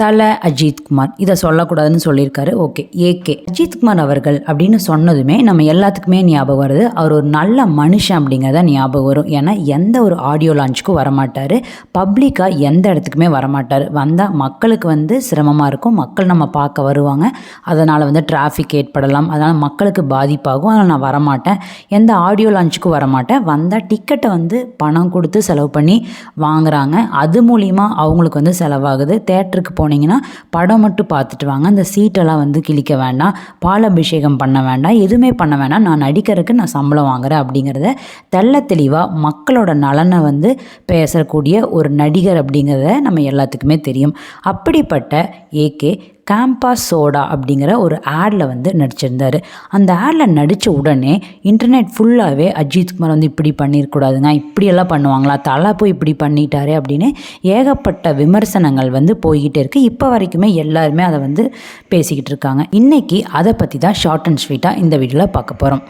தல அஜித்குமார் இதை சொல்லக்கூடாதுன்னு சொல்லியிருக்காரு. ஓகே. ஏகே அஜித்குமார் அவர்கள் அப்படின்னு சொன்னதுமே நம்ம எல்லாத்துக்குமே ஞாபகம் வருது. அவர் ஒரு நல்ல மனுஷன் அப்படிங்கிறத ஞாபகம் வரும். ஏன்னா எந்த ஒரு ஆடியோ லான்ச்சுக்கும் வரமாட்டார். பப்ளிக்காக எந்த இடத்துக்குமே வரமாட்டார். வந்தால் மக்களுக்கு வந்து சிரமமாக இருக்கும். மக்கள் நம்ம பார்க்க வருவாங்க. அதனால் வந்து டிராஃபிக் ஏற்படலாம். அதனால் மக்களுக்கு பாதிப்பாகும். அதனால் நான் வரமாட்டேன். எந்த ஆடியோ லான்ச்சுக்கும் வரமாட்டேன். வந்தால் டிக்கெட்டை வந்து பணம் கொடுத்து செலவு பண்ணி வாங்குறாங்க. அது மூலிமா அவங்களுக்கு வந்து செலவாகுது. தேட்டருக்கு போனீங்கன்னா படம் மட்டும் பார்த்துட்டு வாங்க. அந்த சீட்டெல்லாம் வந்து கிழிக்க வேண்டாம். பாலாபிஷேகம் பண்ண வேண்டாம். எதுவுமே பண்ண வேண்டாம். நான் நடிக்கிறதுக்கு நான் சம்பளம் வாங்குறேன் அப்படிங்கிறத தெள்ள தெளிவாக மக்களோட நலனை வந்து பேசக்கூடிய ஒரு நடிகர் அப்படிங்கிறத நம்ம எல்லாத்துக்குமே தெரியும். அப்படிப்பட்ட ஏகே கேம்பா சோடா அப்படிங்கிற ஒரு ஆடில் வந்து நடிச்சிருந்தார். அந்த ஆடில் நடித்த உடனே இன்டர்நெட் ஃபுல்லாகவே அஜித்குமார் வந்து இப்படி பண்ணியிருக்கூடாதுங்க இப்படியெல்லாம் பண்ணுவாங்களா தலை போய் இப்படி பண்ணிட்டாரே அப்படின்னு ஏகப்பட்ட விமர்சனங்கள் வந்து போய்கிட்டே இருக்குது இப்போ வரைக்குமே எல்லாருமே அதை வந்து பேசிக்கிட்டு இருக்காங்க. இன்றைக்கி அதை பற்றி தான் ஷார்ட் அண்ட் ஸ்வீட்டாக இந்த வீடியோவில் பார்க்க போகிறோம்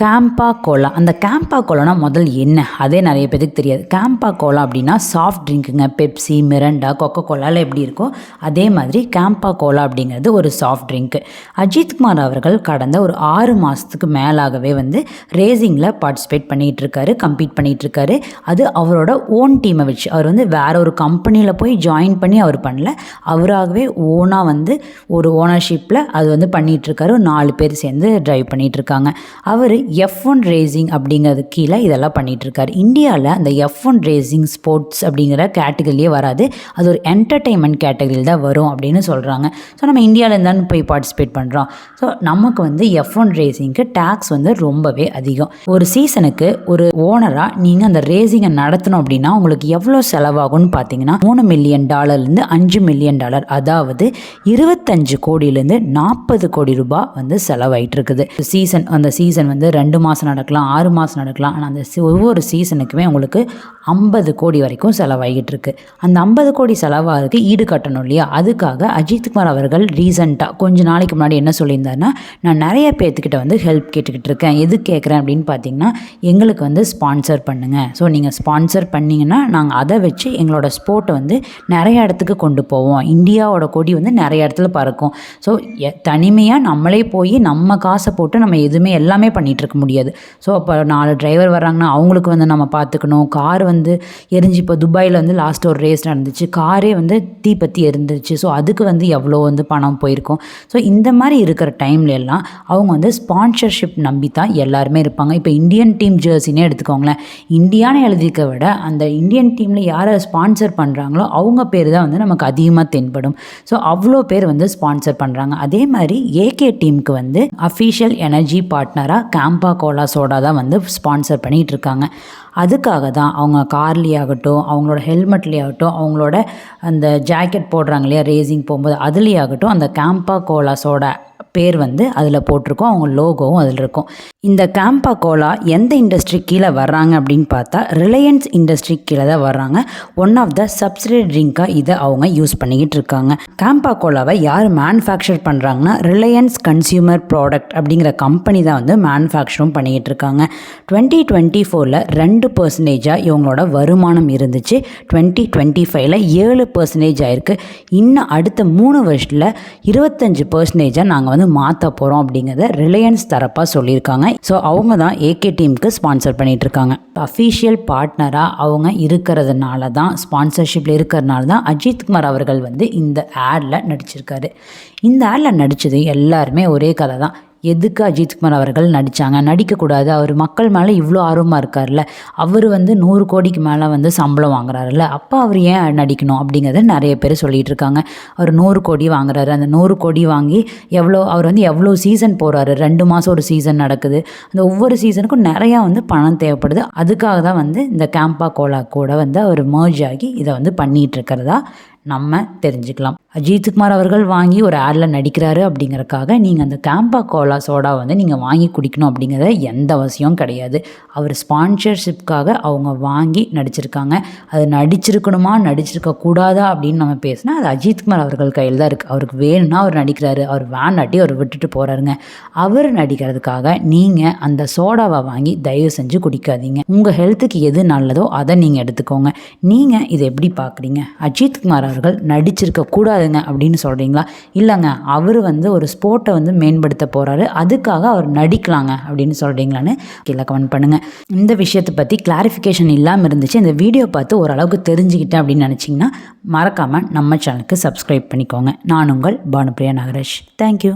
கேம்பா கோலா அந்த கேம்பா கோலானா முதல் என்ன? அதே நிறைய பேருக்கு தெரியாது. கேம்பா கோலா அப்படின்னா சாஃப்ட் ட்ரிங்க்குங்க பெப்சி மிரண்டா கொக்கோ கோலாவில் எப்படி இருக்கோ அதே மாதிரி கேம்பா கோலா அப்படிங்கிறது ஒரு சாஃப்ட் ட்ரிங்க்கு அஜித்குமார் அவர்கள் கடந்த ஒரு ஆறு மாதத்துக்கு மேலாகவே வந்து ரேசிங்கில் பார்ட்டிசிபேட் பண்ணிகிட்டு இருக்காரு கம்ப்ளீட் பண்ணிகிட்டு இருக்காரு. அது அவரோட ஓன் டீமை வச்சு அவர் வந்து வேற ஒரு கம்பெனியில் போய் ஜாயின் பண்ணி அவர் பண்ணல. அவராகவே ஓனாக வந்து ஒரு ஓனர்ஷிப்பில் அது வந்து பண்ணிகிட்ருக்காரு நாலு பேர் சேர்ந்து ட்ரைவ் பண்ணிகிட்டு இருக்காங்க. அவர் எஃப் ஒன் ரேசிங் அப்படிங்கிறது கீழே இதெல்லாம் பண்ணிகிட்ருக்கார் இந்தியாவில் அந்த எஃப் ஒன் ரேசிங் ஸ்போர்ட்ஸ் அப்படிங்கிற கேட்டகரியே வராது. அது ஒரு என்டர்டெயின்மெண்ட் கேட்டகரியில் தான் வரும் அப்படின்னு சொல்கிறாங்க ஸோ நம்ம இந்தியாவிலேருந்து தான் போய் பார்ட்டிசிபேட் பண்ணுறோம் ஸோ நமக்கு வந்து எஃப் ஒன் ரேசிங்க்கு டேக்ஸ் வந்து ரொம்பவே அதிகம். ஒரு சீசனுக்கு ஒரு ஓனராக நீங்கள் அந்த ரேசிங்கை நடத்தணும் அப்படின்னா உங்களுக்கு எவ்வளோ செலவாகும்னு பார்த்தீங்கன்னா மூணு மில்லியன் டாலர்லேருந்து அஞ்சு மில்லியன் டாலர் அதாவது இருபத்தஞ்சு கோடியிலேருந்து நாற்பது கோடி ரூபாய் வந்து செலவாயிட்டு இருக்குது சீசன் அந்த சீசன் வந்து ரெண்டு மாதம் நடக்கலாம் ஆறு மாதம் நடக்கலாம். ஆனால் அந்த ஒவ்வொரு சீசனுக்குமே உங்களுக்கு ஐம்பது கோடி வரைக்கும் செலவாகிட்டு இருக்கு. அந்த ஐம்பது கோடி செலவாகிறதுக்கு ஈடு கட்டணும் இல்லையா? அதுக்காக அஜித்குமார் அவர்கள் ரீசெண்டாக கொஞ்ச நாளைக்கு முன்னாடி என்ன சொல்லியிருந்தாருன்னா நான் நிறைய பேர்த்துக்கிட்ட வந்து ஹெல்ப் கேட்டுக்கிட்டு இருக்கேன். எது கேட்குறேன் அப்படின்னு பார்த்தீங்கன்னா எங்களுக்கு வந்து ஸ்பான்சர் பண்ணுங்கள் ஸோ நீங்கள் ஸ்பான்சர் பண்ணிங்கன்னா நாங்கள் அதை வச்சு எங்களோட ஸ்போர்ட்டை வந்து நிறைய இடத்துக்கு கொண்டு போவோம். இந்தியாவோட கொடி வந்து நிறைய இடத்துல பறக்கும். ஸோ தனிமையாக நம்மளே போய் நம்ம காசை போட்டு நம்ம எதுவுமே எல்லாமே பண்ணிகிட்டு இருக்க முடியாது. ஸோ அப்போ நாலு டிரைவர் வர்றாங்கன்னா அவங்களுக்கு வந்து நம்ம பார்த்துக்கணும் கார் வந்து எரிஞ்சு இப்போ துபாயில் வந்து லாஸ்ட் ஒரு ரேஸ் நடந்துச்சு. காரே வந்து தீப்பத்தி எரிந்துச்சு ஸோ அதுக்கு வந்து எவ்வளோ வந்து பணம் போயிருக்கும்? ஸோ இந்த மாதிரி இருக்கிற டைம்ல எல்லாம் அவங்க வந்து ஸ்பான்சர்ஷிப் நம்பி தான் எல்லாருமே இருப்பாங்க. இப்போ இந்தியன் டீம் ஜெர்சினே எடுத்துக்கோங்களேன். இந்தியான்னு எழுதிக்க விட அந்த இந்தியன் டீமில் யாரை ஸ்பான்சர் பண்ணுறாங்களோ அவங்க பேர் தான் வந்து நமக்கு அதிகமாக தென்படும். ஸோ அவ்வளோ பேர் வந்து ஸ்பான்சர் பண்ணுறாங்க அதே மாதிரி ஏகே டீமுக்கு வந்து அஃபீஷியல் எனர்ஜி பார்ட்னராக கேம் கேம்பா கோலா சோடா தான் வந்து ஸ்பான்சர் பண்ணிகிட்டு இருக்காங்க அதுக்காக தான் அவங்க கார்லேயே ஆகட்டும் அவங்களோட ஹெல்மெட்லேயே ஆகட்டும் அவங்களோட அந்த ஜாக்கெட் போடுறாங்க இல்லையா ரேசிங் போகும்போது அதுலேயே ஆகட்டும் அந்த கேம்பா கோலா சோடா பேர் வந்து அதில் போட்டிருக்கோம் அவங்க லோகோவும் அதில் இருக்கும். இந்த கேம்பா கோலா எந்த இண்டஸ்ட்ரி கீழே வர்றாங்க அப்படின்னு பார்த்தா ரிலையன்ஸ் இண்டஸ்ட்ரி கீழே தான் வர்றாங்க. ஒன் ஆஃப் த சப்சிடரி ட்ரிங்காக இதை அவங்க யூஸ் பண்ணிக்கிட்டு இருக்காங்க. கேம்பா கோலாவை யார் மேனுஃபேக்சர் பண்ணுறாங்கன்னா ரிலையன்ஸ் கன்சியூமர் ப்ராடக்ட் அப்படிங்கிற கம்பெனி தான் வந்து மேனுஃபேக்சரும் பண்ணிக்கிட்டு இருக்காங்க. டுவெண்ட்டி டுவெண்ட்டி ஃபோரில் ரெண்டு பர்சன்டேஜாக இவங்களோட வருமானம் இருந்துச்சு. டுவெண்ட்டி டுவெண்ட்டி ஃபைவ்ல ஏழு பர்சன்டேஜ் ஆயிருக்கு. இன்னும் அடுத்த மூணு வருஷத்தில் இருபத்தஞ்சு பர்சன்டேஜாக நாங்கள் வந்து மாற்ற போகிறோம் அப்படிங்கிறத ரிலையன்ஸ் தரப்பாக சொல்லியிருக்காங்க. ஸோ அவங்க தான் ஏகே டீமுக்கு ஸ்பான்சர் பண்ணிட்டு இருக்காங்க அஃபீஷியல் பார்ட்னராக அவங்க இருக்கிறதுனால தான் ஸ்பான்சர்ஷிப்பில் இருக்கிறதுனால தான் அஜித்குமார் அவர்கள் வந்து இந்த ஆடில் நடிச்சிருக்காரு. இந்த ஆடில் நடித்தது எல்லாருமே ஒரே கதை தான் எதுக்கு அஜித்குமார் அவர்கள் நடித்தாங்க நடிக்கக்கூடாது. அவர் மக்கள் மேலே இவ்வளோ ஆர்வமாக இருக்கார்ல அவர் வந்து நூறு கோடிக்கு மேலே வந்து சம்பளம் வாங்குறாருல்ல. அப்போ அவர் ஏன் நடிக்கணும் அப்படிங்கிறத நிறைய பேர் சொல்லிட்டு இருக்காங்க. அவர் நூறு கோடி வாங்குறாரு. அந்த நூறு கோடி வாங்கி எவ்வளோ அவர் வந்து எவ்வளோ சீசன் போகிறாரு ரெண்டு மாதம் ஒரு சீசன் நடக்குது. அந்த ஒவ்வொரு சீசனுக்கும் நிறையா வந்து பணம் தேவைப்படுது. அதுக்காக தான் வந்து இந்த கேம்பா கோலா கூட வந்து அவர் மர்ஜ் ஆகி இதை வந்து பண்ணிகிட்டு இருக்கிறதா நம்ம தெரிஞ்சுக்கலாம். அஜித்குமார் அவர்கள் வாங்கி ஒரு ஆடில் நடிக்கிறாரு அப்படிங்கிறக்காக நீங்கள் அந்த கேம்பா கோலா சோடா வந்து நீங்கள் வாங்கி குடிக்கணும் அப்படிங்கிறத எந்த அவசியம் கிடையாது. அவர் ஸ்பான்சர்ஷிப்காக அவங்க வாங்கி நடிச்சிருக்காங்க. அது நடிச்சிருக்கணுமா நடிச்சிருக்க கூடாதா அப்படின்னு நம்ம பேசினா அது அஜித்குமார் அவர்கள் கையில் தான் இருக்குது அவருக்கு வேணும்னா அவர் நடிக்கிறாரு. அவர் வேண்டாட்டி அவர் விட்டுட்டு போகிறாருங்க அவர் நடிக்கிறதுக்காக நீங்கள் அந்த சோடாவை வாங்கி தயவு செஞ்சு குடிக்காதீங்க. உங்கள் ஹெல்த்துக்கு எது நல்லதோ அதை நீங்கள் எடுத்துக்கோங்க. நீங்கள் இதை எப்படி பார்க்குறீங்க அஜித்குமார் அவர்கள் நடிச்சிருக்க கூடாது நல்லதுங்க அப்படின்னு சொல்கிறீங்களா இல்லைங்க அவர் வந்து ஒரு ஸ்போர்ட்டை வந்து மேம்படுத்த போகிறாரு அதுக்காக அவர் நடிக்கலாங்க அப்படின்னு சொல்கிறீங்களான்னு கீழே கமெண்ட் பண்ணுங்கள் இந்த விஷயத்தை பற்றி கிளாரிஃபிகேஷன் இல்லாமல் இருந்துச்சு. இந்த வீடியோ பார்த்து ஓரளவுக்கு தெரிஞ்சுக்கிட்டேன் அப்படின்னு நினச்சிங்கன்னா மறக்காமல் நம்ம சேனலுக்கு சப்ஸ்கிரைப் பண்ணிக்கோங்க. நான் உங்கள் பானுப்ரியா நாகராஜ். தேங்க்யூ